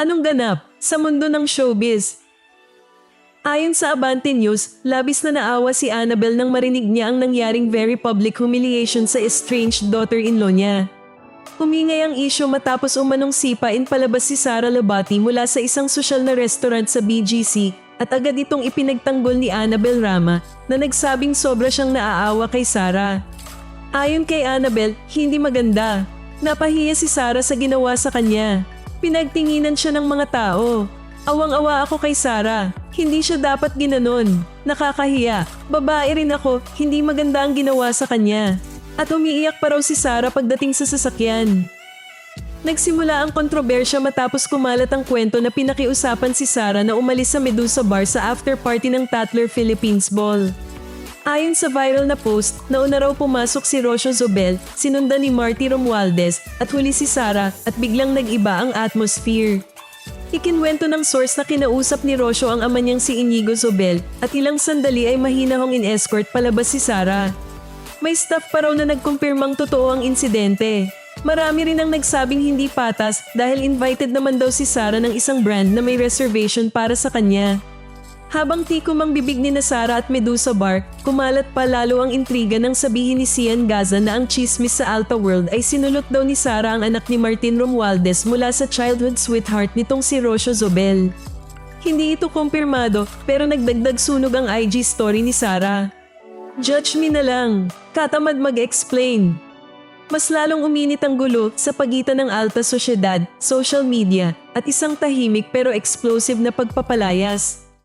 Anong ganap sa mundo ng showbiz? Ayon sa Abante News, labis na naawa si Annabel nang marinig niya ang nangyaring very public humiliation sa estranged daughter-in-law niya. Humingay ang isyo matapos umanong sipain palabas si Sara Labati mula sa isang sosyal na restaurant sa BGC at agad itong ipinagtanggol ni Annabel Rama na nagsabing sobra siyang naaawa kay Sara. Ayon kay Annabel, hindi maganda. Napahiya si Sara sa ginawa sa kanya. Pinagtinginan siya ng mga tao. Awang-awa ako kay Sara. Hindi siya dapat ginanon. Nakakahiya. Babae rin ako, hindi maganda ang ginawa sa kanya. At umiiyak pa raw si Sara pagdating sa sasakyan. Nagsimula ang kontrobersya matapos kumalat ang kwento na pinakiusapan si Sara na umalis sa Medusa Bar sa after party ng Tatler Philippines Ball. Ayon sa viral na post, nauna raw pumasok si Rocio Zobel, sinundan ni Marty Romualdez at huli si Sara at biglang nag-iba ang atmosphere. Ikinwento ng source na kinausap ni Rocio ang ama niyang si Inigo Zobel at ilang sandali ay mahinahong in-escort palabas si Sara. May staff pa raw na nagkumpirmang totoo ang insidente. Marami rin ang nagsabing hindi patas dahil invited naman daw si Sara ng isang brand na may reservation para sa kanya. Habang tikom ang bibig ni na Sara at Medusa Bar, kumalat pa lalo ang intriga nang sabihin ni Sian Gaza na ang chismis sa Alta World ay sinulot daw ni Sara ang anak ni Martin Romualdez mula sa childhood sweetheart nitong si Rocio Zobel. Hindi ito kumpirmado pero nagdagdag sunog ang IG story ni Sara. Judge me na lang, katamad mag-explain. Mas lalong uminit ang gulo sa pagitan ng alta sosyedad, social media, at isang tahimik pero explosive na pagpapalayas.